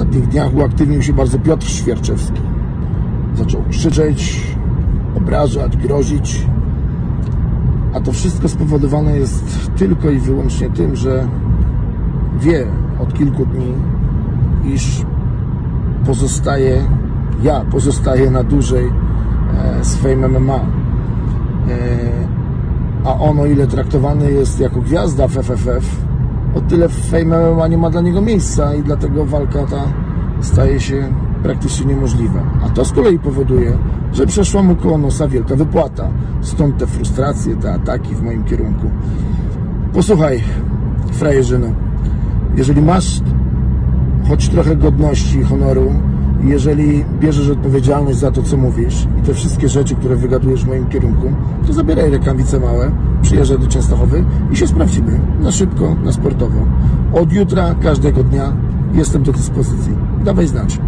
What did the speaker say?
ostatnich dniach uaktywnił się bardzo Piotr Świerczewski. Zaczął krzyczeć, obrażać, grozić. A to wszystko spowodowane jest tylko i wyłącznie tym, że wie od kilku dni, iż pozostaje, ja pozostaję na dłużej e, z MMA. E, a on, o ile traktowany jest jako gwiazda w FFF, o tyle w Fame MMA nie ma dla niego miejsca i dlatego walka ta staje się praktycznie niemożliwa. A to z kolei powoduje, że przeszła mu koło nosa wielka wypłata. Stąd te frustracje, te ataki w moim kierunku. Posłuchaj, frajerzyno, jeżeli masz choć trochę godności i honoru, jeżeli bierzesz odpowiedzialność za to, co mówisz i te wszystkie rzeczy, które wygadujesz w moim kierunku, to zabieraj rękawice małe, przyjeżdżaj do Częstochowy i się sprawdzimy. Na szybko, na sportowo. Od jutra, każdego dnia jestem do dyspozycji. Dawaj znać.